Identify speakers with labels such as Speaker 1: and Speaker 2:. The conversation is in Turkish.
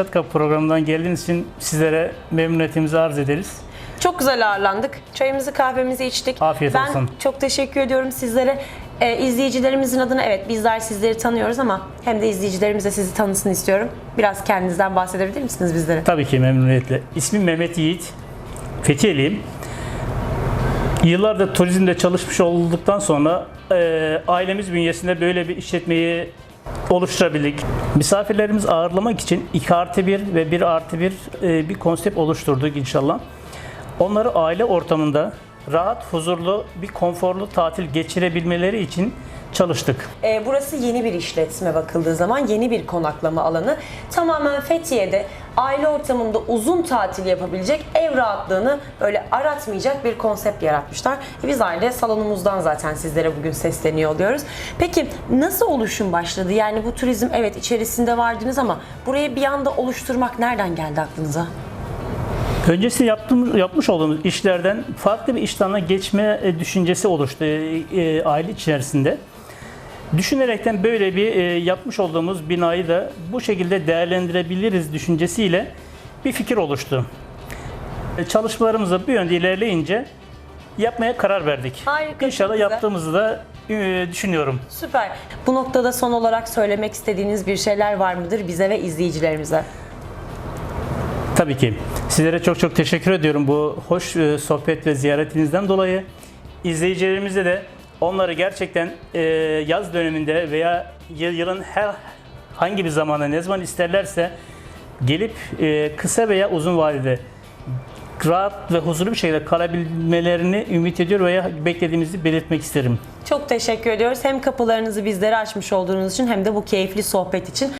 Speaker 1: Çat Kapı programından geldiğiniz için sizlere memnuniyetimizi arz ederiz.
Speaker 2: Çok güzel ağırlandık. Çayımızı kahvemizi içtik.
Speaker 1: Afiyet
Speaker 2: ben
Speaker 1: olsun.
Speaker 2: çok teşekkür ediyorum sizlere. Ee, izleyicilerimizin adına evet bizler sizleri tanıyoruz ama hem de izleyicilerimiz de sizi tanısın istiyorum. Biraz kendinizden bahsedebilir misiniz bizlere?
Speaker 1: Tabii ki memnuniyetle. İsmim Mehmet Yiğit. Fethiye'liyim. Yıllardır turizmde çalışmış olduktan sonra e, ailemiz bünyesinde böyle bir işletmeyi oluşturabildik. Misafirlerimiz ağırlamak için 2 artı 1 ve 1 artı 1 e, bir konsept oluşturduk inşallah. Onları aile ortamında rahat, huzurlu, bir konforlu tatil geçirebilmeleri için çalıştık.
Speaker 2: Ee, burası yeni bir işletme bakıldığı zaman yeni bir konaklama alanı. Tamamen Fethiye'de aile ortamında uzun tatil yapabilecek ev rahatlığını böyle aratmayacak bir konsept yaratmışlar. E, Biz aile salonumuzdan zaten sizlere bugün sesleniyor oluyoruz. Peki nasıl oluşum başladı? Yani bu turizm evet içerisinde vardınız ama burayı bir anda oluşturmak nereden geldi aklınıza?
Speaker 1: Öncesi yaptığımız, yapmış olduğumuz işlerden farklı bir iştahına geçme e, düşüncesi oluştu e, e, aile içerisinde. Düşünerekten böyle bir e, yapmış olduğumuz binayı da bu şekilde değerlendirebiliriz düşüncesiyle bir fikir oluştu. E, Çalışmalarımızda bir yönde ilerleyince yapmaya karar verdik.
Speaker 2: Harika,
Speaker 1: İnşallah
Speaker 2: güzel.
Speaker 1: yaptığımızı da e, düşünüyorum.
Speaker 2: Süper. Bu noktada son olarak söylemek istediğiniz bir şeyler var mıdır bize ve izleyicilerimize?
Speaker 1: Tabii ki. Sizlere çok çok teşekkür ediyorum bu hoş e, sohbet ve ziyaretinizden dolayı. İzleyicilerimize de onları gerçekten e, yaz döneminde veya yıl- yılın her hangi bir zamanda ne zaman isterlerse gelip e, kısa veya uzun vadede rahat ve huzurlu bir şekilde kalabilmelerini ümit ediyor veya beklediğimizi belirtmek isterim.
Speaker 2: Çok teşekkür ediyoruz. Hem kapılarınızı bizlere açmış olduğunuz için hem de bu keyifli sohbet için.